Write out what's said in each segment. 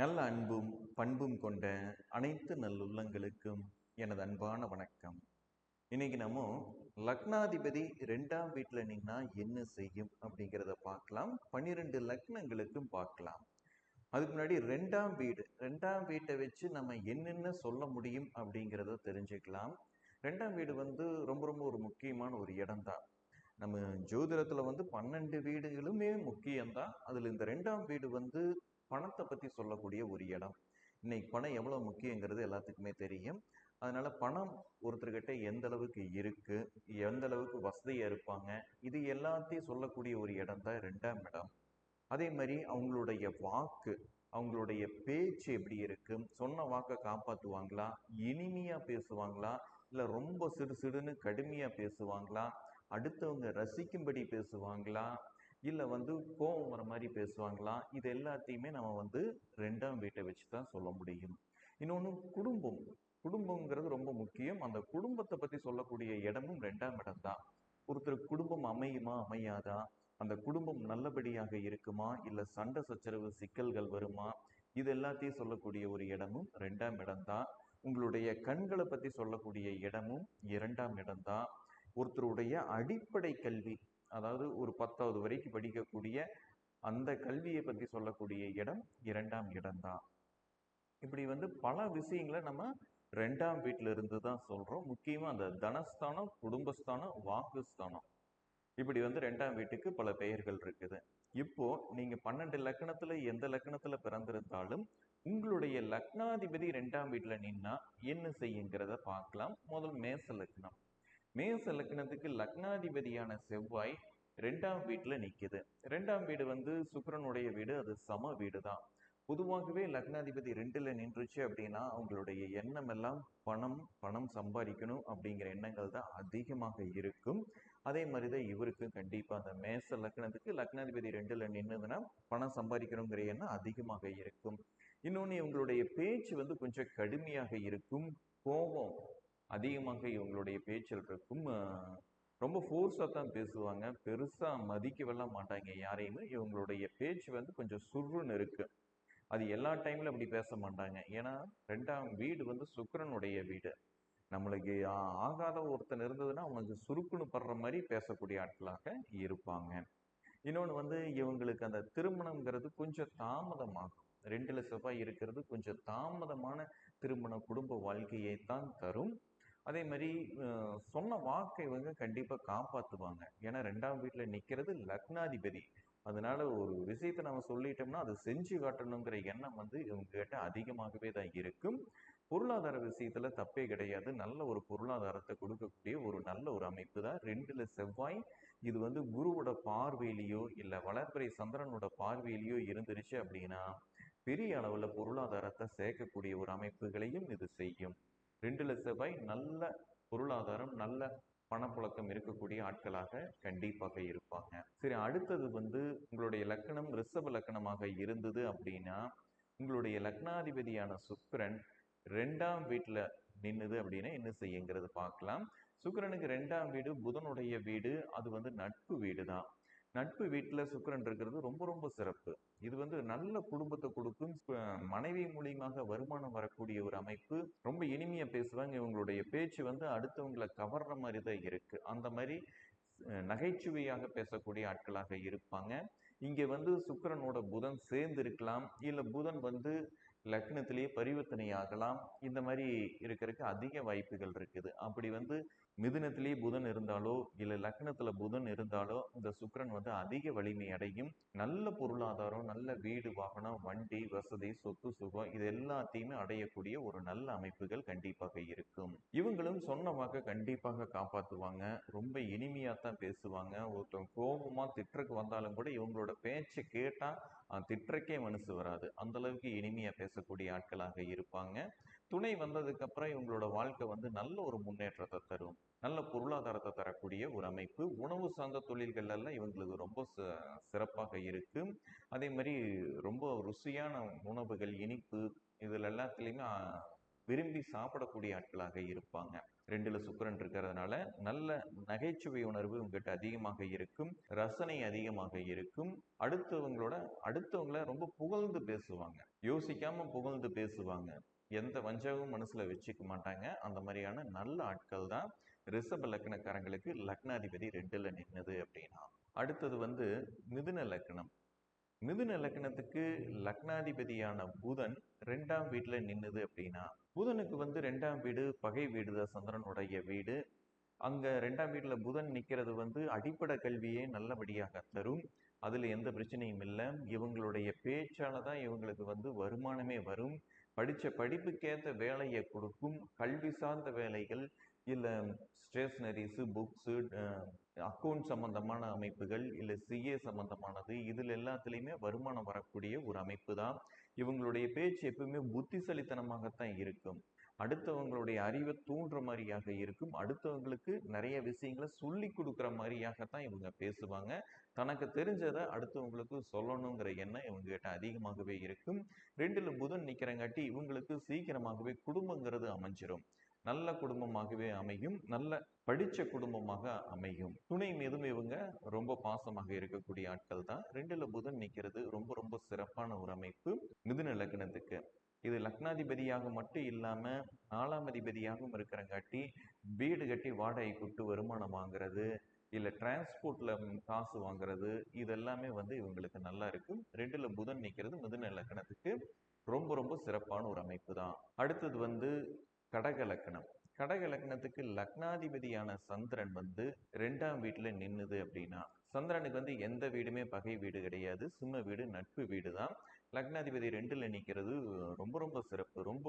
நல்ல அன்பும் பண்பும் கொண்ட அனைத்து நல்லுள்ளங்களுக்கும் எனது அன்பான வணக்கம். இன்னைக்கு நம்ம லக்னாதிபதி ரெண்டாம் வீட்டில் நின்னா என்ன செய்யும் அப்படிங்கிறத பார்க்கலாம். பன்னிரெண்டு லக்னங்களுக்கும் பார்க்கலாம். அதுக்கு முன்னாடி ரெண்டாம் வீடு ரெண்டாம் வீட்டை வச்சு நம்ம என்னென்ன சொல்ல முடியும் அப்படிங்கிறத தெரிஞ்சுக்கலாம். ரெண்டாம் வீடு வந்து ரொம்ப ரொம்ப ஒரு முக்கியமான ஒரு இடம்தான். நம்ம ஜோதிடத்தில் வந்து பன்னெண்டு வீடுகளுமே முக்கியம்தான். அதில் இந்த ரெண்டாம் வீடு வந்து பணத்தை பற்றி சொல்லக்கூடிய ஒரு இடம். இன்னைக்கு பணம் எவ்வளோ முக்கியங்கிறது எல்லாத்துக்குமே தெரியும். அதனால் பணம் ஒருத்தர்கிட்ட எந்த அளவுக்கு இருக்குது எந்த அளவுக்கு வசதியாக இருப்பாங்க இது எல்லாத்தையும் சொல்லக்கூடிய ஒரு இடம் தான் ரெண்டாம் இடம். அதே மாதிரி அவங்களுடைய வாக்கு அவங்களுடைய பேச்சு எப்படி இருக்கு? சொன்ன வாக்கை காப்பாற்றுவாங்களா இனிமையாக பேசுவாங்களா? இல்லை ரொம்ப சிடு சிடுன்னு கடுமையாக பேசுவாங்களா? அடுத்தவங்க ரசிக்கும்படி பேசுவாங்களா? இல்லை வந்து கோபம் வர மாதிரி பேசுவாங்களா? இது எல்லாத்தையுமே நம்ம வந்து ரெண்டாம் வீட்டை வச்சு தான் சொல்ல முடியும். இன்னொன்று குடும்பம். குடும்பங்கிறது ரொம்ப முக்கியம். அந்த குடும்பத்தை பற்றி சொல்லக்கூடிய இடமும் ரெண்டாம் இடம் தான். ஒருத்தர் குடும்பம் அமையுமா அமையாதா? அந்த குடும்பம் நல்லபடியாக இருக்குமா? இல்லை சண்டை சச்சரவு சிக்கல்கள் வருமா? இது எல்லாத்தையும் சொல்லக்கூடிய ஒரு இடமும் ரெண்டாம் இடம்தான் உங்களுடைய கண்களை பற்றி சொல்லக்கூடிய இடமும் இரண்டாம் இடம்தான் ஒருத்தருடைய அடிப்படை கல்வி அதாவது ஒரு பத்தாவது வரைக்கும் படிக்கக்கூடிய அந்த கல்வியை பற்றி சொல்லக்கூடிய இடம் இரண்டாம் இடம்தான். இப்படி வந்து பல விஷயங்களை நம்ம ரெண்டாம் வீட்டில் இருந்து தான் சொல்கிறோம் முக்கியமாக அந்த தனஸ்தானம் குடும்பஸ்தானம் வாக்குஸ்தானம். இப்படி வந்து ரெண்டாம் வீட்டுக்கு பல பெயர்கள் இருக்குது. இப்போ நீங்கள் பன்னெண்டு லக்கணத்துல எந்த லக்கணத்துல பிறந்திருந்தாலும் உங்களுடைய லக்னாதிபதி ரெண்டாம் வீட்டில் நின்னா என்ன செய்யுங்கிறத பார்க்கலாம். முதல் மேச லக்னம். மேச லக்னத்துக்கு லக்னாதிபதியான செவ்வாய் ரெண்டாம் வீட்டில் நிற்குது ரெண்டாம் வீடு வந்து சுக்கரனுடைய வீடு அது சம வீடு தான் பொதுவாகவே லக்னாதிபதி ரெண்டில் நின்றுச்சு அப்படின்னா அவங்களுடைய எண்ணம் எல்லாம் பணம் பணம் சம்பாதிக்கணும் அப்படிங்கிற எண்ணங்கள் தான் அதிகமாக இருக்கும். அதே மாதிரி தான் இவருக்கும் கண்டிப்பாக அந்த மேச லக்னத்துக்கு லக்னாதிபதி ரெண்டில் நின்றுதுன்னா பணம் சம்பாதிக்கணுங்கிற எண்ணம் அதிகமாக இருக்கும். இன்னொன்று இவங்களுடைய பேச்சு வந்து கொஞ்சம் கடுமையாக இருக்கும். கோபம் அதிகமாக இவங்களுடைய பேச்சில் இருக்கும் ரொம்ப ஃபோர்ஸாக தான் பேசுவாங்க. பெருசாக மதிக்கவெல்லாம் மாட்டாங்க யாரையுமே. இவங்களுடைய பேச்சு வந்து கொஞ்சம் சுருன்னு இருக்குது அது எல்லா டைம்ல அப்படி பேச மாட்டாங்க. ஏன்னா ரெண்டாம் வீடு வந்து சுக்கரனுடைய வீடு. நம்மளுக்கு ஆகாத ஒருத்தன் இருந்ததுன்னா அவனுக்கு சுருக்குன்னு படுற மாதிரி பேசக்கூடிய ஆட்களாக இருப்பாங்க. இன்னொன்று வந்து இவங்களுக்கு அந்த திருமணங்கிறது கொஞ்சம் தாமதமாகும். ரெண்டுல செவ்வாய் இருக்கிறது கொஞ்சம் தாமதமான திருமண குடும்ப வாழ்க்கையை தான் தரும். அதே மாதிரி சொன்ன வாக்கை இவங்க கண்டிப்பாக காப்பாற்றுவாங்க ஏன்னா ரெண்டாம் வீட்டில் நிற்கிறது லக்னாதிபதி. அதனால ஒரு விஷயத்தை நம்ம சொல்லிட்டோம்னா அதை செஞ்சு காட்டணுங்கிற எண்ணம் வந்து இவங்க கிட்ட அதிகமாகவே தான் இருக்கும். பொருளாதார விஷயத்துல தப்பே கிடையாது. நல்ல ஒரு பொருளாதாரத்தை கொடுக்கக்கூடிய ஒரு நல்ல ஒரு அமைப்பு தான். ரெண்டுல செவ்வாய் இது வந்து குருவோட பார்வையிலையோ இல்லை வளர்பிறை சந்திரனோட பார்வையிலையோ இருந்துருச்சு அப்படின்னா பெரிய அளவில் பொருளாதாரத்தை சேர்க்கக்கூடிய ஒரு அமைப்புகளையும் இது செய்யும். ரெண்டுல செவ்வாய் நல்ல பொருளாதாரம் நல்ல பணப்புழக்கம் இருக்கக்கூடிய ஆட்களாக கண்டிப்பாக இருப்பாங்க. சரி அடுத்தது வந்து உங்களுடைய லக்கணம் ரிஷப லக்கணமாக இருந்தது அப்படின்னா உங்களுடைய லக்னாதிபதியான சுக்கிரன் ரெண்டாம் வீட்டில் நின்னுது அப்படின்னா என்ன செய்யுங்கிறது பார்க்கலாம். சுக்கரனுக்கு ரெண்டாம் வீடு புதனுடைய வீடு அது வந்து நட்பு வீடு தான் நட்பு வீட்டில் சுக்கரன் இருக்கிறது ரொம்ப ரொம்ப சிறப்பு. இது வந்து நல்ல குடும்பத்தை கொடுக்கும். மனைவி மூலியமாக வருமானம் வரக்கூடிய ஒரு அமைப்பு. ரொம்ப இனிமையாக பேசுவாங்க. இவங்களுடைய பேச்சு வந்து அடுத்தவங்களை கவர்ற மாதிரி தான் இருக்கு. அந்த மாதிரி நகைச்சுவையாக பேசக்கூடிய ஆட்களாக இருப்பாங்க. இங்கே வந்து சுக்கரனோட புதன் சேர்ந்து இருக்கலாம். இல்லை புதன் வந்து லக்னத்திலேயே பரிவர்த்தனை ஆகலாம். இந்த மாதிரி இருக்கிறதுக்கு அதிக வாய்ப்புகள் இருக்குது. அப்படி வந்து மிதுனத்திலேயே புதன் இருந்தாலோ இல்லை லக்னத்தில் புதன் இருந்தாலோ இந்த சுக்கரன் வந்து அதிக வலிமை அடையும். நல்ல பொருளாதாரம் நல்ல வீடு வாகனம் வண்டி வசதி சொத்து சுகம் இது எல்லாத்தையுமே அடையக்கூடிய ஒரு நல்ல அமைப்புகள் கண்டிப்பாக இருக்கும். இவங்களும் சொன்னவாக்க கண்டிப்பாக காப்பாற்றுவாங்க ரொம்ப இனிமையாக தான் பேசுவாங்க. ஒருத்தவங்க கோபமாக திட்டுறக்கு வந்தாலும் கூட இவங்களோட பேச்சை கேட்டால் திட்டுறக்கே மனசு வராது. அந்தளவுக்கு இனிமையாக பேசக்கூடிய ஆட்களாக இருப்பாங்க. துணை வந்ததுக்கப்புறம் இவங்களோட வாழ்க்கை வந்து நல்ல ஒரு முன்னேற்றத்தை தரும். நல்ல பொருளாதாரத்தை தரக்கூடிய ஒரு அமைப்பு. உணவு சார்ந்த தொழில்கள் எல்லாம் இவங்களுக்கு ரொம்ப ச சிறப்பாக இருக்கு. அதே மாதிரி ரொம்ப ருசியான உணவுகள் இனிப்பு இதில் எல்லாத்துலேயுமே விரும்பி சாப்பிடக்கூடிய ஆட்களாக இருப்பாங்க. ரெண்டில் சுக்கரன் இருக்கிறதுனால நல்ல நகைச்சுவை உணர்வு உங்ககிட்ட அதிகமாக இருக்கும். ரசனை அதிகமாக இருக்கும். அடுத்தவங்களோட அடுத்தவங்கள ரொம்ப புகழ்ந்து பேசுவாங்க. யோசிக்காம புகழ்ந்து பேசுவாங்க. எந்த வஞ்சகமும் மனசில் வச்சுக்க மாட்டாங்க. அந்த மாதிரியான நல்ல ஆட்கள் தான் ரிஷப லக்னக்காரங்களுக்கு லக்னாதிபதி ரெண்டில் நின்னது அப்படின்னா அடுத்தது வந்து மிதுன லக்னம். மிதுன லக்னத்துக்கு லக்னாதிபதியான புதன் ரெண்டாம் வீட்டில் நின்னுது அப்படின்னா புதனுக்கு வந்து ரெண்டாம் வீடு பகை வீடு தான் சந்திரனுடைய வீடு. அங்கே ரெண்டாம் வீட்டில் புதன் நிற்கிறது வந்து அடிப்படை கல்வியே நல்லபடியாக தரும். அதில் எந்த பிரச்சனையும் இல்லை. இவங்களுடைய பேச்சால தான் இவங்களுக்கு வந்து வருமானமே வரும். படித்த படிப்புக்கேற்ற வேலையை கொடுக்கும். கல்வி சார்ந்த வேலைகள் இல்லை ஸ்டேஷ்னரிஸு புக்ஸு அக்கௌண்ட் சம்பந்தமான அமைப்புகள் இல்லை சிஏ சம்பந்தமானது இதில் எல்லாத்துலேயுமே வருமானம் வரக்கூடிய ஒரு அமைப்பு தான். இவங்களுடைய பேச்சு எப்பவுமே புத்திசாலித்தனமாகத்தான் இருக்கும். அடுத்தவங்களுடைய அறிவை தூண்டுற மாதிரியாக இருக்கும். அடுத்தவங்களுக்கு நிறைய விஷயங்களை சொல்லி கொடுக்குற மாதிரியாகத்தான் இவங்க பேசுவாங்க. தனக்கு தெரிஞ்சதை அடுத்தவங்களுக்கு சொல்லணுங்கிற எண்ணம் இவங்ககிட்ட அதிகமாகவே இருக்கும். ரெண்டில் புதன் நிற்கிறங்காட்டி இவங்களுக்கு சீக்கிரமாகவே குடும்பங்கிறது அமைஞ்சிடும் நல்ல குடும்பமாகவே அமையும் நல்ல படித்த குடும்பமாக அமையும். துணை மீதும் இவங்க ரொம்ப பாசமாக இருக்கக்கூடிய ஆட்கள் தான். ரெண்டுல புதன் நிற்கிறது ரொம்ப ரொம்ப சிறப்பான ஒரு அமைப்பு. மிதுன லக்னத்துக்கு. இது லக்னாதிபதியாக மட்டும் இல்லாம நாலாம் அதிபதியாகவும் இருக்கிறங்காட்டி வீடு கட்டி வாடகை கூட்டு வருமானம் வாங்குறது இல்லை டிரான்ஸ்போர்ட்ல காசு வாங்குறது இது எல்லாமே வந்து இவங்களுக்கு நல்லா இருக்கும். ரெண்டுல புதன் நிற்கிறது மிதுன லக்னத்துக்கு. ரொம்ப ரொம்ப சிறப்பான ஒரு அமைப்பு தான். அடுத்தது வந்து கடக லக்னம் கடக லக்னத்துக்கு லக்னாதிபதியான சந்திரன் வந்து ரெண்டாம் வீட்டில் நின்னுது அப்படின்னா சந்திரனுக்கு வந்து எந்த வீடுமே பகை வீடு கிடையாது. சிம்ம வீடு நட்பு வீடு தான் லக்னாதிபதி ரெண்டில் நிற்கிறது ரொம்ப ரொம்ப சிறப்பு. ரொம்ப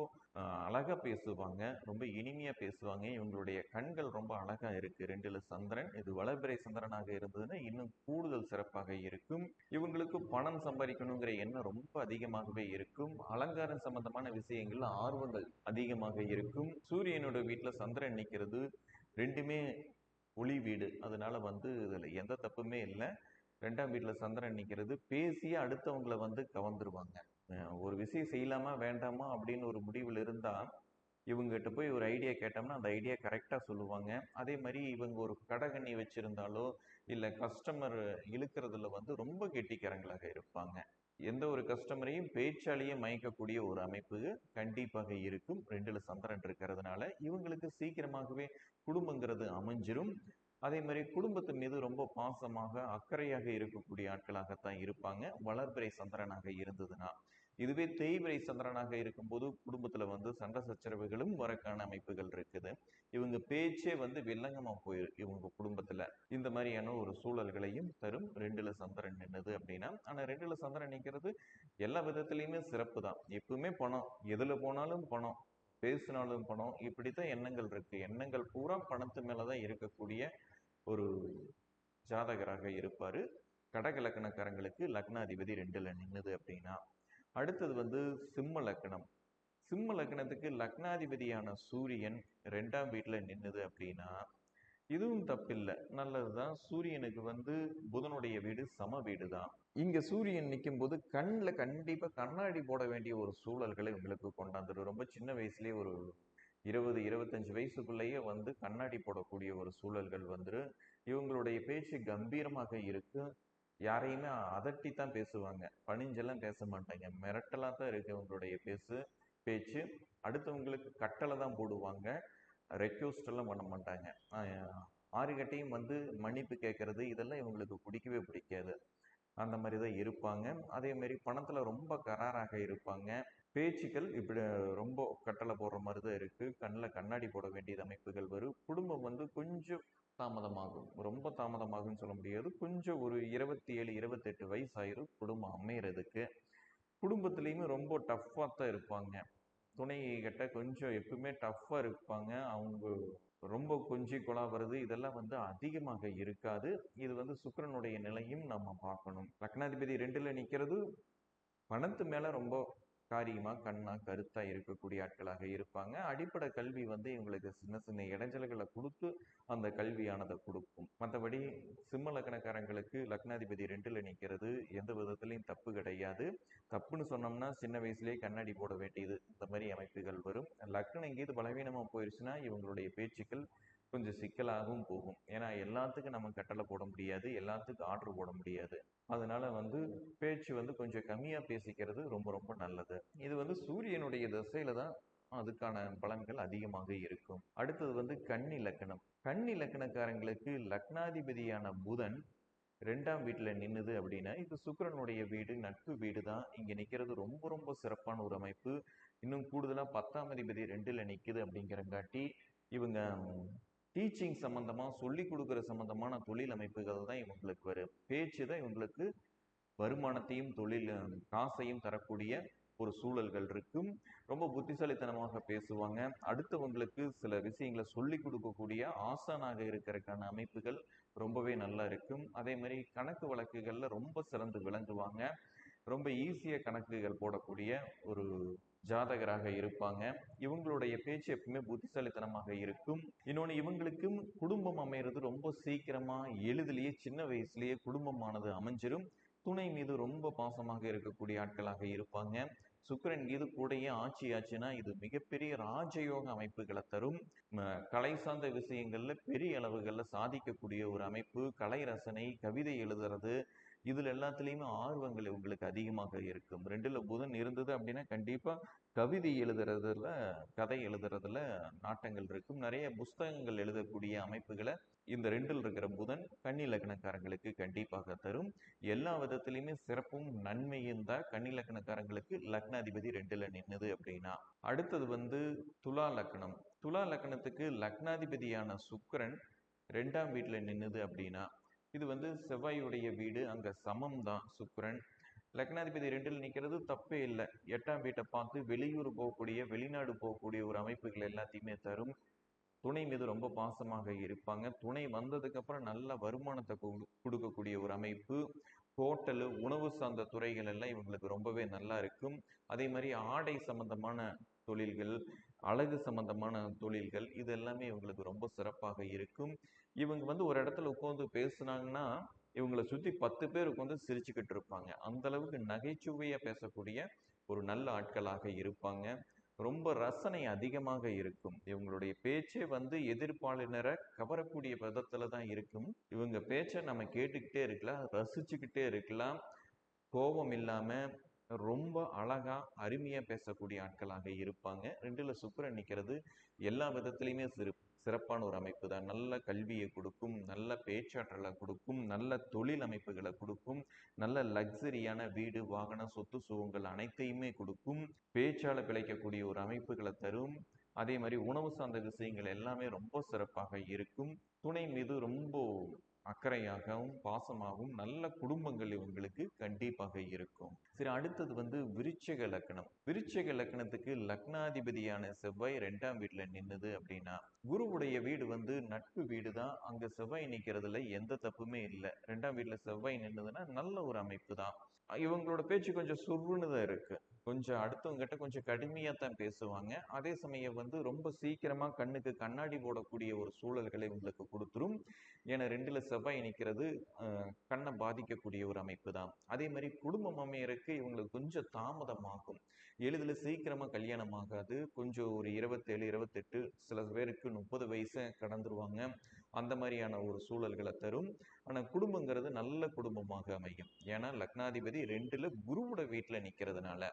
அழகாக பேசுவாங்க. ரொம்ப இனிமையாக பேசுவாங்க. இவங்களுடைய கண்கள் ரொம்ப அழகாக இருக்குது ரெண்டில் சந்திரன். இது வளர்பிறை சந்திரனாக இருந்ததுன்னா இன்னும் கூடுதல் சிறப்பாக இருக்கும். இவங்களுக்கு பணம் சம்பாதிக்கணுங்கிற எண்ணம் ரொம்ப அதிகமாகவே இருக்கும். அலங்காரம் சம்பந்தமான விஷயங்கள் ஆர்வங்கள் அதிகமாக இருக்கும். சூரியனோட வீட்டில் சந்திரன் நிற்கிறது ரெண்டுமே ஒளி வீடு. அதனால வந்து இதில் எந்த தப்புமே இல்லை. ரெண்டாம் வீட்டில் சந்திரன் நிற்கிறது பேசியே அடுத்தவங்களை வந்து கவர்ந்துருவாங்க. ஒரு விஷயம் செய்யலாமா வேண்டாமா அப்படின்னு ஒரு முடிவில் இருந்தால் இவங்ககிட்ட போய் ஒரு ஐடியா கேட்டோம்னா அந்த ஐடியா கரெக்டாக சொல்லுவாங்க. அதே மாதிரி இவங்க ஒரு கடகண்ணி வச்சுருந்தாலோ இல்லை கஸ்டமர் இழுக்கிறதுல வந்து ரொம்ப கெட்டிக்காரங்களாக இருப்பாங்க. எந்த ஒரு கஸ்டமரையும் பேச்சாலேயே மயக்கக்கூடிய ஒரு அமைப்பு கண்டிப்பாக இருக்கும். ரெண்டில் சந்திரன் இருக்கிறதுனால இவங்களுக்கு சீக்கிரமாகவே குடும்பங்கிறது அமைஞ்சிரும். அதே மாதிரி குடும்பத்து மீது ரொம்ப பாசமாக அக்கறையாக இருக்கக்கூடிய ஆட்களாகத்தான் இருப்பாங்க. வளர்பிறை சந்திரனாக இருந்ததுன்னா இதுவே தேய்பிறை சந்திரனாக இருக்கும்போது குடும்பத்தில் வந்து சண்டை சச்சரவுகளும் வரக்கான அமைப்புகள் இருக்குது. இவங்க பேச்சே வந்து வில்லங்கமாக போயிருக்கு இவங்க குடும்பத்தில். இந்த மாதிரியான ஒரு சூழல்களையும் தரும். ரெண்டுல சந்திரன் நின்னது அப்படின்னா ஆனால் ரெண்டுல சந்திரன் நிற்கிறது எல்லா விதத்துலேயுமே சிறப்பு தான். எப்பவுமே பணம். எதில் போனாலும் பணம். பேசினாலும் பணம். இப்படி தான் எண்ணங்கள் இருக்குது எண்ணங்கள் பூரா பணத்து மேலே தான் இருக்கக்கூடிய ஒரு ஜாதகராக இருப்பார். கடக லக்னக்காரங்களுக்கு லக்னாதிபதி ரெண்டில் நின்னுது அப்படின்னா அடுத்தது வந்து சிம்ம லக்னம். சிம்ம லக்னத்துக்கு லக்னாதிபதியான சூரியன் ரெண்டாம் வீட்டில் நின்னுது அப்படின்னா இதுவும் தப்பில்லை. நல்லது தான் சூரியனுக்கு வந்து புதனுடைய வீடு சம வீடு தான் இங்கே சூரியன் நிற்கும் போது கண்ணில் கண்டிப்பாக கண்ணாடி போட வேண்டிய ஒரு சூழல்களை உங்களுக்கு கொண்டாந்துடும் ரொம்ப சின்ன வயசுலேயே ஒரு இருபது இருபத்தஞ்சு வயசுக்குள்ளேயே வந்து கண்ணாடி போடக்கூடிய ஒரு சூழல்கள் வந்துடும் இவங்களுடைய பேச்சு கம்பீரமாக இருக்கு. யாரையுமே அதட்டி தான் பேசுவாங்க. பணிஞ்செல்லாம் பேச மாட்டாங்க. மிரட்டலாக தான் இருக்கு இவங்களுடைய பேசு பேச்சு. அடுத்தவங்களுக்கு கட்டளை தான் போடுவாங்க. ரெக்வஸ்ட் எல்லாம் பண்ண மாட்டாங்க. ஆறுகட்டையும் வந்து மன்னிப்பு கேட்கறது இதெல்லாம் இவங்களுக்கு பிடிக்கவே பிடிக்காது. அந்த மாதிரி தான் இருப்பாங்க. அதே மாதிரி பணத்தில் ரொம்ப கராராக இருப்பாங்க. பேச்சுக்கள் இப்படி ரொம்ப கட்டளை போடுற மாதிரி தான் இருக்குது கண்ணில் கண்ணாடி போட வேண்டியது அமைப்புகள் வரும். குடும்பம் வந்து கொஞ்சம் தாமதமாகும். ரொம்ப தாமதமாகும்னு சொல்ல முடியாது. கொஞ்சம் ஒரு இருபத்தி ஏழு இருபத்தெட்டு வயசு ஆயிரும் குடும்பம் அமையிறதுக்கு. குடும்பத்துலேயுமே ரொம்ப டஃப்பாக தான் இருப்பாங்க. துணை கிட்ட கொஞ்சம் எப்பவுமே டஃப்பாக இருப்பாங்க. அவங்க ரொம்ப கொஞ்சி கொலாவது இதெல்லாம் வந்து அதிகமாக இருக்காது. இது வந்து சுக்கிரனுடைய நிலையும் நம்ம பார்க்கணும். லக்னாதிபதி ரெண்டில் நிற்கிறது பணத்து மேலே ரொம்ப காரியமா கண்ணா கருத்தா இருக்கக்கூடிய ஆட்களாக இருப்பாங்க. அடிப்படை கல்வி வந்து இவங்களுக்கு சின்ன சின்ன இடைஞ்சல்களை கொடுத்து அந்த கல்வியானதை கொடுக்கும். மற்றபடி சிம்ம லக்னக்காரங்களுக்கு லக்னாதிபதி ரெண்டுல நிற்கிறது எந்த விதத்துலையும் தப்பு கிடையாது. தப்புன்னு சொன்னோம்னா சின்ன வயசுலேயே கண்ணாடி போட வேண்டியது. இந்த மாதிரி அமைப்புகள் வரும். லக்னம் எங்கேயும் பலவீனமா போயிடுச்சுன்னா இவங்களுடைய பேச்சுக்கள் கொஞ்சம் சிக்கலாகவும் போகும். ஏன்னா எல்லாத்துக்கும் நம்ம கட்டளை போட முடியாது எல்லாத்துக்கும் ஆர்டர் போட முடியாது. அதனால வந்து பேச்சு வந்து கொஞ்சம் கம்மியாக பேசிக்கிறது ரொம்ப ரொம்ப நல்லது. இது வந்து சூரியனுடைய திசையில தான் அதுக்கான பலன்கள் அதிகமாக இருக்கும். அடுத்தது வந்து கன்னி லக்கணம். கன்னி லக்கணக்காரங்களுக்கு லக்னாதிபதியான புதன் ரெண்டாம் வீட்டில் நின்னுது அப்படின்னா இது சுக்கரனுடைய வீடு நட்பு வீடு தான். இங்கே நிற்கிறது ரொம்ப ரொம்ப சிறப்பான ஒரு அமைப்பு. இன்னும் கூடுதலாக பத்தாம் அதிபதி ரெண்டில் நிற்குது அப்படிங்கிறங்காட்டி இவங்க டீச்சிங் சம்மந்தமாக சொல்லி கொடுக்குற சம்மந்தமான தொழில் அமைப்புகள் தான் இவங்களுக்கு வரும். பேச்சு தான் இவங்களுக்கு வருமானத்தையும் தொழில் காசையும் தரக்கூடிய ஒரு சூழல்கள் இருக்கும். ரொம்ப புத்திசாலித்தனமாக பேசுவாங்க. அடுத்தவங்களுக்கு சில விஷயங்களை சொல்லி கொடுக்கக்கூடிய ஆசானாக இருக்கிறதுக்கான அமைப்புகள் ரொம்பவே நல்லா இருக்கும். அதே மாதிரி கணக்கு வழக்குகளில் ரொம்ப சிறந்து விளங்குவாங்க. ரொம்ப ஈஸியாக கணக்குகள் போடக்கூடிய ஒரு ஜாதகராக இருப்பாங்க. இவங்களுடைய பேச்சு எப்பவுமே புத்திசாலித்தனமாக இருக்கும். இன்னொன்று இவங்களுக்கும் குடும்பம் அமைகிறது ரொம்ப சீக்கிரமாக எளிதிலேயே சின்ன வயசுலேயே குடும்பமானது அமைஞ்சிரும். துணை மீது ரொம்ப பாசமாக இருக்கக்கூடிய ஆட்களாக இருப்பாங்க. சுக்கிரன் மீது கூடயே ஆட்சி ஆச்சுன்னா இது மிகப்பெரிய ராஜயோக அமைப்புகளை தரும். கலை சார்ந்த விஷயங்கள்ல பெரிய அளவுகளில் சாதிக்கக்கூடிய ஒரு அமைப்பு. கலை ரசனை கவிதை எழுதுறது இதுல எல்லாத்துலேயுமே ஆர்வங்கள் உங்களுக்கு அதிகமாக இருக்கும். ரெண்டுல புதன் இருந்தது அப்படின்னா கண்டிப்பா கவிதை எழுதுறதுல கதை எழுதுறதுல நாட்டங்கள் இருக்கும். நிறைய புஸ்தகங்கள் எழுதக்கூடிய அமைப்புகளை இந்த ரெண்டில் இருக்கிற புதன் கன்னி லக்னக்காரங்களுக்கு கண்டிப்பாக தரும். எல்லா விதத்திலையுமே சிறப்பும் நன்மையும் தான் கன்னி லக்னக்காரங்களுக்கு லக்னாதிபதி ரெண்டுல நின்னுது அப்படின்னா. அடுத்தது வந்து துலா லக்னம். துலா லக்னத்துக்கு லக்னாதிபதியான சுக்கரன் ரெண்டாம் வீட்டில் நின்னுது அப்படின்னா இது வந்து செவ்வாயுடைய வீடு அங்கே சமம் தான் சுக்கரன். லக்னாதிபதி ரெண்டில் நிற்கிறது தப்பே இல்லை. எட்டாம் வீட்டை பார்த்து வெளியூர் போகக்கூடிய வெளிநாடு போகக்கூடிய ஒரு அமைப்புகள் எல்லாத்தையுமே தரும். துணை மீது ரொம்ப பாசமாக இருப்பாங்க. துணை வந்ததுக்கப்புறம் நல்ல வருமானத்தை கொடு- கொடுக்கக்கூடிய ஒரு அமைப்பு. ஹோட்டலு உணவு சார்ந்த துறைகள் எல்லாம் இவங்களுக்கு ரொம்பவே நல்லா இருக்கும். அதே மாதிரி ஆடை சம்பந்தமான தொழில்கள் அழகு சம்பந்தமான தொழில்கள் இது எல்லாமே இவங்களுக்கு ரொம்ப சிறப்பாக இருக்கும். இவங்க வந்து ஒரு இடத்துல உட்காந்து பேசுனாங்கன்னா இவங்களை சுற்றி பத்து பேர் உட்காந்து சிரிச்சுக்கிட்டு இருப்பாங்க. அந்த அளவுக்கு பேசக்கூடிய ஒரு நல்ல ஆட்களாக இருப்பாங்க. ரொம்ப ரசனை அதிகமாக இருக்கும். இவங்களுடைய பேச்சே வந்து எதிர்ப்பாளினரை கவரக்கூடிய விதத்தில் தான் இருக்கும். இவங்க பேச்சை நம்ம கேட்டுக்கிட்டே இருக்கலாம் ரசிச்சுக்கிட்டே இருக்கலாம். கோபம் இல்லாமல் ரொம்ப அழகா அருமையா பேசக்கூடிய ஆட்களாக இருப்பாங்க. ரெண்டுல சுக்கரன் நிக்கிறது எல்லா விதத்திலையுமே சிறு சிறப்பான ஒரு அமைப்பு தான். நல்ல கல்வியை கொடுக்கும் நல்ல பேச்சாற்றலை கொடுக்கும் நல்ல தொழில் அமைப்புகளை கொடுக்கும் நல்ல லக்ஸரியான வீடு வாகனம் சொத்து சுகங்கள் அனைத்தையுமே கொடுக்கும் பேச்சால பிழைக்கக்கூடிய ஒரு அமைப்புகளை தரும். அதே மாதிரி உணவு சார்ந்த விஷயங்கள் எல்லாமே ரொம்ப சிறப்பாக இருக்கும். துணை மீது ரொம்ப அக்கறையாகவும் பாசமாகவும் நல்ல குடும்பங்கள் இவங்களுக்கு கண்டிப்பாக இருக்கும். சரி அடுத்தது வந்து விருச்சக லக்னம். விருச்சக லக்னத்துக்கு லக்னாதிபதியான செவ்வாய் ரெண்டாம் வீட்டில் நின்றுது அப்படின்னா குருவுடைய வீடு வந்து நட்பு வீடு தான் அங்க செவ்வாய் நிக்கிறதுல எந்த தப்புமே இல்லை. ரெண்டாம் வீட்டுல செவ்வாய் நின்றுதுன்னா நல்ல ஒரு அமைப்பு தான் இவங்களோட பேச்சு கொஞ்சம் சுருன்னு தான் இருக்கு. கொஞ்சம் அடுத்தவங்ககிட்ட கொஞ்சம் கடுமையா தான் பேசுவாங்க. அதே சமயம் வந்து ரொம்ப சீக்கிரமா கண்ணுக்கு கண்ணாடி போடக்கூடிய ஒரு சூழல்களை இவங்களுக்கு கொடுத்துரும். ஏன்னா ரெண்டுல செவ்வாய் நிற்கிறது கண்ணை பாதிக்கக்கூடிய ஒரு அமைப்பு தான் அதே மாதிரி குடும்பம் அமையறக்கு இவங்களுக்கு கொஞ்சம் தாமதமாகும். எளிதில் சீக்கிரமா கல்யாணம் ஆகாது. கொஞ்சம் ஒரு இருபத்தேழு இருபத்தெட்டு சில பேருக்கு முப்பது வயசை கடந்துருவாங்க. அந்த மாதிரியான ஒரு சூழல்களை தரும். ஆனால் குடும்பங்கிறது நல்ல குடும்பமாக அமையும். ஏன்னா லக்னாதிபதி ரெண்டுல குருவோட வீட்டில் நிற்கிறதுனால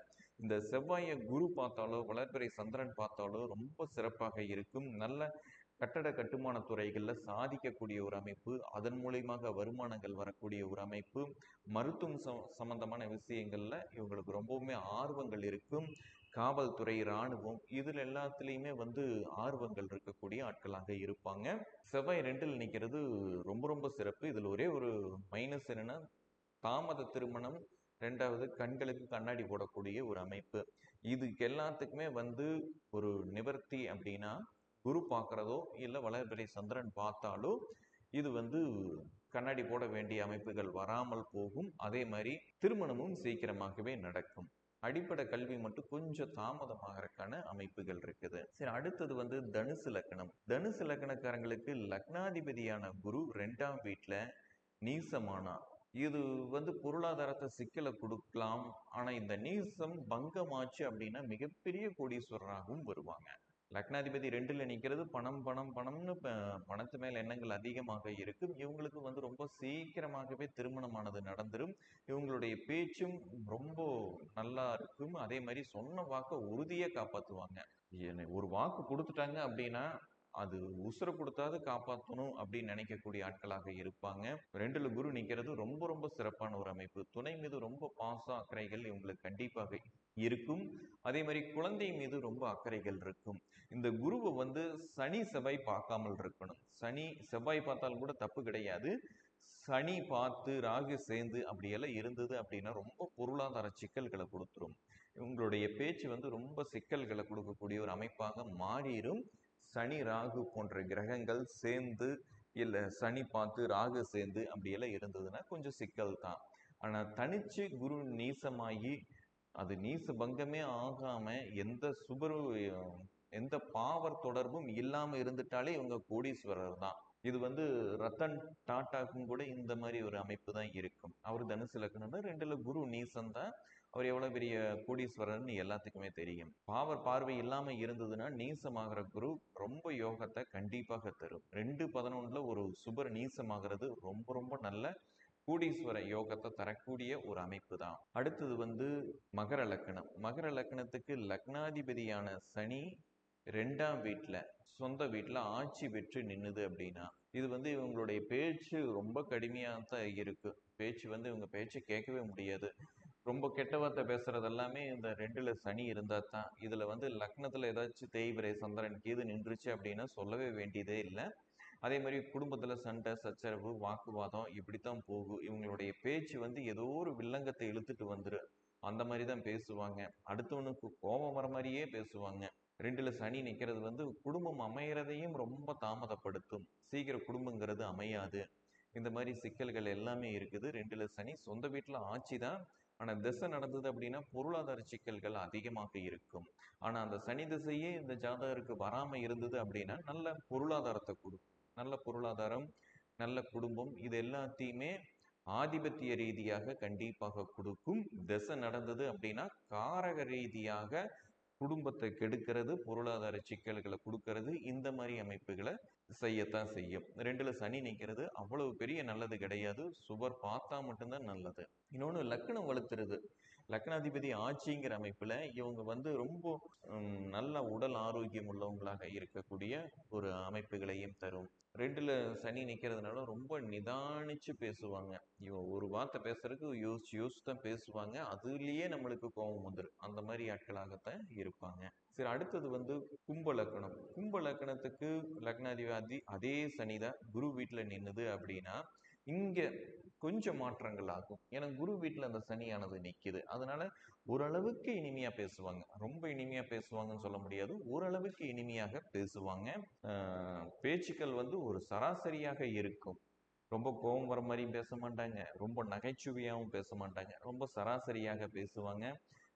இந்த செவ்வாயை குரு பார்த்தாலோ வளர்பிறை சந்திரன் பார்த்தாலோ ரொம்ப சிறப்பாக இருக்கும். நல்ல கட்டட கட்டுமான துறைகளில் சாதிக்கக்கூடிய ஒரு அமைப்பு அதன் மூலியமாக வருமானங்கள் வரக்கூடிய ஒரு அமைப்பு மருத்துவம் சம்பந்தமான விஷயங்களில் இவங்களுக்கு ரொம்பவுமே ஆர்வங்கள் இருக்கும். காவல்துறை இராணுவம் இதில் எல்லாத்துலேயுமே வந்து ஆர்வங்கள் இருக்கக்கூடிய ஆட்களாக இருப்பாங்க. செவ்வாய் ரெண்டில் நிற்கிறது ரொம்ப ரொம்ப சிறப்பு. இதில் ஒரே ஒரு மைனஸ் என்னென்னா தாமத திருமணம் ரெண்டாவது கண்களுக்கு கண்ணாடி போடக்கூடிய ஒரு அமைப்பு. இது எல்லாத்துக்குமே வந்து ஒரு நிவர்த்தி அப்படின்னா குரு பார்க்குறதோ இல்லை வளர்பிறை சந்திரன் பார்த்தாலோ இது வந்து கண்ணாடி போட வேண்டிய அமைப்புகள் வராமல் போகும். அதே மாதிரி திருமணமும் சீக்கிரமாகவே நடக்கும். அடிப்படை கல்வி மட்டும் கொஞ்சம் தாமதமாகறதுக்கான அமைப்புகள் இருக்குது. சரி அடுத்தது வந்து தனுசு லக்னம் தனுசு லக்னக்காரங்களுக்கு லக்னாதிபதியான குரு ரெண்டாம் வீட்டில் நீசமானா. இது வந்து பொருளாதாரத்தை சிக்கலை கொடுக்கலாம். ஆனால் இந்த நீசம் பங்கமாச்சு அப்படின்னா மிகப்பெரிய கோடீஸ்வரராகவும் வருவாங்க. லக்னாதிபதி ரெண்டுல நிக்கிறது பணம் பணம் பணம்னு ப- பணத்து மேல எண்ணங்கள் அதிகமாக இருக்கும். இவங்களுக்கு வந்து ரொம்ப சீக்கிரமாகவே திருமணமானது நடந்துரும். இவங்களுடைய பேச்சும் ரொம்ப நல்லா இருக்கும். அதே மாதிரி சொன்ன வாக்கை உறுதியாக காப்பாற்றுவாங்க ஒரு வாக்கு கொடுத்துட்டாங்க அப்படின்னா அது உசுர கொடுத்தாவது காப்பாற்றணும் அப்படின்னு நினைக்கக்கூடிய ஆட்களாக இருப்பாங்க. ரெண்டுல குரு நிற்கிறது ரொம்ப ரொம்ப சிறப்பான ஒரு அமைப்பு. துணை மீது ரொம்ப பாசம் அக்கறைகள் இவங்களுக்கு கண்டிப்பாக இருக்கும். அதே மாதிரி குழந்தை மீது ரொம்ப அக்கறைகள் இருக்கும். இந்த குருவை வந்து சனி செவ்வாய் பார்க்காமல் இருக்கணும். சனி செவ்வாய் பார்த்தாலும் கூட தப்பு கிடையாது. சனி பார்த்து ராகு சேர்ந்து அப்படியெல்லாம் இருந்தது அப்படின்னா ரொம்ப பொருளாதார சிக்கல்களை கொடுத்துரும். இவங்களுடைய பேச்சு வந்து ரொம்ப சிக்கல்களை கொடுக்கக்கூடிய ஒரு அமைப்பாக மாறிடும் சனி ராகு போன்ற கிரகங்கள் சேர்ந்து இல்லை சனி பார்த்து ராகு சேர்ந்து அப்படியெல்லாம் இருந்ததுன்னா கொஞ்சம் சிக்கல் தான். ஆனால் தனிச்சு குரு நீசமாகி அது நீச பங்கமே ஆகாமல் எந்த சுபரு எந்த பாவர் தொடர்பும் இல்லாமல் இருந்துட்டாலே இவங்க கோடீஸ்வரர் தான். இது வந்து ரத்தன் டாட்டாக்கும் கூட இந்த மாதிரி ஒரு அமைப்பு தான் இருக்கும். அவர் தனுசு லக்னம் ரெண்டுல குரு நீசம் தான். அவர் எவ்வளோ பெரிய கோடீஸ்வரர்னு எல்லாத்துக்குமே தெரியும். பாவர் பார்வை இல்லாமல் இருந்ததுன்னா நீசமாகிற குரு ரொம்ப யோகத்தை கண்டிப்பாக தரும். ரெண்டு பதினொன்றில் ஒரு சுபர் நீசமாகிறது ரொம்ப ரொம்ப நல்ல கூடீஸ்வர யோகத்தை தரக்கூடிய ஒரு அமைப்பு தான் அடுத்தது வந்து மகர லக்னம் மகர லக்னத்துக்கு லக்னாதிபதியான சனி ரெண்டாம் வீட்டில் சொந்த வீட்டில் ஆட்சி பெற்று நின்னுது அப்படின்னா இது வந்து இவங்களுடைய பேச்சு ரொம்ப கடுமையாக தான் இருக்குது பேச்சு வந்து இவங்க பேச்சை கேட்கவே முடியாது. ரொம்ப கெட்ட வார்த்தை பேசுறது எல்லாமே இந்த ரெண்டுல சனி இருந்தால் தான். இதுல வந்து லக்னத்துல ஏதாச்சும் தேய்பிரை சந்திரன் கீது நின்றுச்சு அப்படின்னா சொல்லவே வேண்டியதே இல்லை. அதே மாதிரி குடும்பத்துல சண்டை சச்சரவு வாக்குவாதம் இப்படித்தான் போகும். இவங்களுடைய பேச்சு வந்து ஏதோ ஒரு வில்லங்கத்தை இழுத்துட்டு வந்துரு. அந்த மாதிரி தான் பேசுவாங்க அடுத்தவனுக்கு கோபம் வர மாதிரியே பேசுவாங்க. ரெண்டுல சனி நிக்கிறது வந்து குடும்பம் அமையறதையும் ரொம்ப தாமதப்படுத்தும். சீக்கிரம் குடும்பங்கிறது அமையாது. இந்த மாதிரி சிக்கல்கள் எல்லாமே இருக்குது. ரெண்டுல சனி சொந்த வீட்டுல ஆட்சி தான் ஆனால் திசை நடந்தது அப்படின்னா பொருளாதார சிக்கல்கள் அதிகமாக இருக்கும். ஆனால் அந்த சனி திசையே இந்த ஜாதகருக்கு வராமல் இருந்தது அப்படின்னா நல்ல பொருளாதாரத்தை கொடுக்கும் நல்ல பொருளாதாரம் நல்ல குடும்பம் இது எல்லாத்தையுமே ஆதிபத்திய ரீதியாக கண்டிப்பாக கொடுக்கும். திசை நடந்தது அப்படின்னா காரக ரீதியாக குடும்பத்தை கெடுக்கிறது பொருளாதார சிக்கல்களை கொடுக்கறது இந்த மாதிரி அமைப்புகளை செய்யத்தான் செய்யும். ரெண்டுல சனி நிற்கிறது அவ்வளவு பெரிய நல்லது கிடையாது. சுவர் பார்த்தா மட்டும்தான் நல்லது. இன்னொன்று லக்னம் வளர்த்துறது. லக்னாதிபதி ஆட்சிங்கிற அமைப்பில் இவங்க வந்து ரொம்ப நல்ல உடல் ஆரோக்கியம் உள்ளவங்களாக இருக்கக்கூடிய ஒரு அமைப்புகளையும் தரும். ரெண்டில் சனி நிற்கிறதுனால ரொம்ப நிதானிச்சு பேசுவாங்க. இவன் ஒரு வார்த்தை பேசுறதுக்கு யோசிச்சு யோசிச்சு தான் பேசுவாங்க. அதுலேயே நம்மளுக்கு கோபம் வந்துடும் அந்த மாதிரி ஆட்களாகத்தான் இருப்பாங்க. சரி அடுத்தது வந்து கும்ப லக்னம். கும்ப லக்னத்துக்கு லக்னாதிபதி அதே சனிதான் குரு வீட்டில் நின்னுது அப்படின்னா இங்கே கொஞ்சம் மாற்றங்கள் ஆகும். ஏன்னா குரு வீட்டுல அந்த சனியானது நிக்குது. அதனால ஓரளவுக்கு இனிமையா பேசுவாங்க. ரொம்ப இனிமையா பேசுவாங்கன்னு சொல்ல முடியாது. ஓரளவுக்கு இனிமையாக பேசுவாங்க. பேச்சுக்கள் வந்து ஒரு சராசரியாக இருக்கும். ரொம்ப கோபம் வர மாதிரியும் பேச மாட்டாங்க. ரொம்ப நகைச்சுவையாகவும் பேச மாட்டாங்க. ரொம்ப சராசரியாக பேசுவாங்க.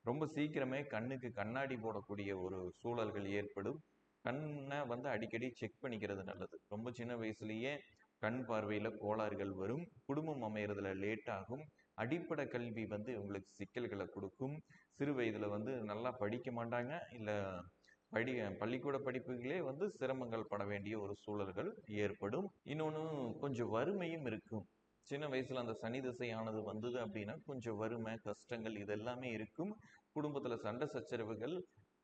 ரொம்ப சீக்கிரமே கண்ணுக்கு கண்ணாடி போடக்கூடிய ஒரு சூழல்கள் ஏற்படும். கண்ணை வந்து அடிக்கடி செக் பண்ணிக்கிறது நல்லது. ரொம்ப சின்ன வயசுலயே கண் பார்வையில் கோளாறுகள் வரும். குடும்பம் அமையறதுல லேட் ஆகும். அடிப்படை கல்வி வந்து இவங்களுக்கு சிக்கல்களை கொடுக்கும். சிறு வயதில் வந்து நல்லா படிக்க மாட்டாங்க. இல்லை படி பள்ளிக்கூட படிப்புகளே வந்து சிரமங்கள் பட வேண்டிய ஒரு சூழல்கள் ஏற்படும். இன்னொன்று கொஞ்சம் வறுமையும் இருக்கும். சின்ன வயசில் அந்த சனி திசையானது வந்தது அப்படின்னா கொஞ்சம் வறுமை கஷ்டங்கள் இதெல்லாமே இருக்கும். குடும்பத்தில் சண்டை சச்சரவுகள்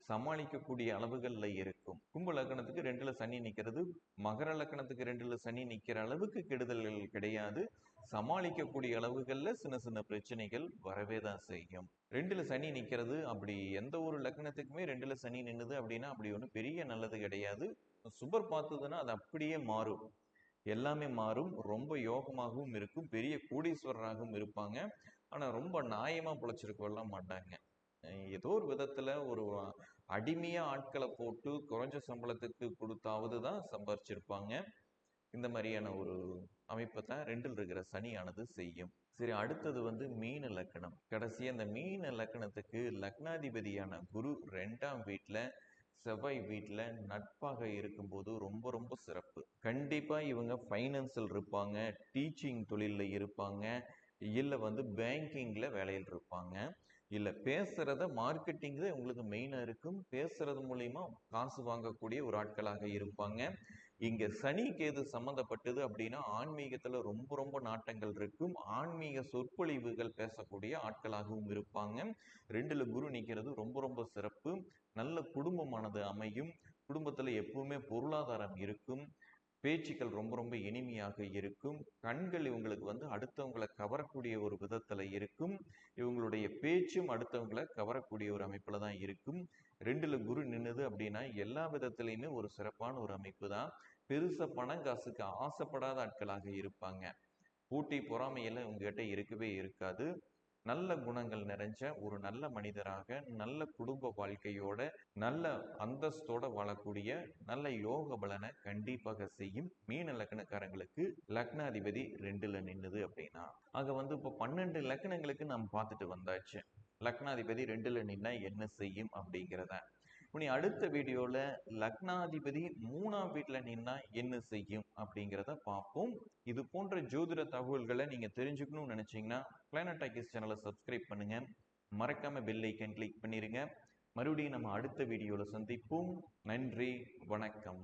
சமாளிக்கக்கூடிய அளவுகளில் இருக்கும். கும்ப லக்னத்துக்கு ரெண்டுல சனி நிக்கிறது மகர லக்னத்துக்கு ரெண்டுல சனி நிக்கிற அளவுக்கு கெடுதல்கள் கிடையாது. சமாளிக்கக்கூடிய அளவுகளில் சின்ன சின்ன பிரச்சனைகள் வரவே தான் செய்யும். ரெண்டுல சனி நிக்கிறது அப்படி எந்த ஒரு லக்னத்துக்குமே ரெண்டுல சனி நின்னுது அப்படின்னா அப்படி ஒன்றும் பெரிய நல்லது கிடையாது. சுபர் பார்த்ததுன்னா அது அப்படியே மாறும். எல்லாமே மாறும். ரொம்ப யோகமாகவும் இருக்கும். பெரிய கோடீஸ்வரராகவும் இருப்பாங்க. ஆனா ரொம்ப நியாயமா பிழைச்சிருக்கவெல்லாம் மாட்டாங்க. ஏதோ ஒரு விதத்துல ஒரு அடிமையா ஆட்களை போட்டு குறைஞ்ச சம்பளத்துக்கு கொடுத்தாவது தான் சம்பாரிச்சிருப்பாங்க. இந்த மாதிரியான ஒரு அமைப்பை தான் ரெண்டில் இருக்கிற சனியானது செய்யும். சரி அடுத்தது வந்து மீன லக்கணம் கடைசி அந்த மீன லக்கணத்துக்கு லக்னாதிபதியான குரு ரெண்டாம் வீட்டில் செவ்வாய் வீட்டில் நட்பாக இருக்கும்போது ரொம்ப ரொம்ப சிறப்பு. கண்டிப்பாக இவங்க ஃபைனான்சியல் இருப்பாங்க டீச்சிங் தொழிலில் இருப்பாங்க இல்லை வந்து பேங்கிங்கில் வேலையில் இருப்பாங்க. இல்லை பேசுகிறத மார்க்கெட்டிங்கில் உங்களுக்கு மெயினாக இருக்கும். பேசுகிறது மூலிமா காசு வாங்கக்கூடிய ஒரு ஆட்களாக இருப்பாங்க. இங்கே சனி கேது சம்மந்தப்பட்டது அப்படின்னா ஆன்மீகத்தில் ரொம்ப ரொம்ப நாட்டங்கள் இருக்கும். ஆன்மீக சொற்பொழிவுகள் பேசக்கூடிய ஆட்களாகவும் இருப்பாங்க. ரெண்டில் குரு நிற்கிறது ரொம்ப ரொம்ப சிறப்பு. நல்ல குடும்பமானது அமையும். குடும்பத்தில் எப்பவுமே பொருளாதாரம் இருக்கும். பேச்சுக்கள் ரொம்ப ரொம்ப இனிமையாக இருக்கும். கண்கள் இவங்களுக்கு வந்து அடுத்தவங்களை கவரக்கூடிய ஒரு விதத்தில் இருக்கும். இவங்களுடைய பேச்சும் அடுத்தவங்களை கவரக்கூடிய ஒரு அமைப்பில் தான் இருக்கும். ரெண்டில் குரு நின்னுது அப்படின்னா எல்லா விதத்துலேயுமே ஒரு சிறப்பான ஒரு அமைப்பு தான். பெருசாக பணம் காசுக்கு ஆசைப்படாத ஆட்களாக இருப்பாங்க. போட்டி பொறாமையெல்லாம் உங்ககிட்ட இருக்கவே இருக்காது. நல்ல குணங்கள் நிறைஞ்ச ஒரு நல்ல மனிதராக நல்ல குடும்ப வாழ்க்கையோட நல்ல அந்தஸ்தோட வாழக்கூடிய நல்ல யோக பலனை கண்டிப்பாக செய்யும் மீன லக்னக்காரங்களுக்கு லக்னாதிபதி ரெண்டுல நின்னுது அப்படின்னா அங்க வந்து இப்போ பன்னெண்டு லக்னங்களுக்கு நம்ம பார்த்துட்டு வந்தாச்சு. லக்னாதிபதி ரெண்டுல நின்னா என்ன செய்யும் அப்படிங்கிறத இனி அடுத்த வீடியோவில் லக்னாதிபதி மூணாம் வீட்டில் நின்னா என்ன செய்யும் அப்படிங்கிறத பார்ப்போம். இது போன்ற ஜோதிட தகவல்களை நீங்கள் தெரிஞ்சுக்கணும்னு நினச்சிங்கன்னா பிளானட் டாக்கிஸ் சேனலை சப்ஸ்கிரைப் பண்ணுங்கள் மறக்காமல் பெல் ஐக்கன் கிளிக் பண்ணிடுங்க மறுபடியும் நம்ம அடுத்த வீடியோவில் சந்திப்போம். நன்றி வணக்கம்.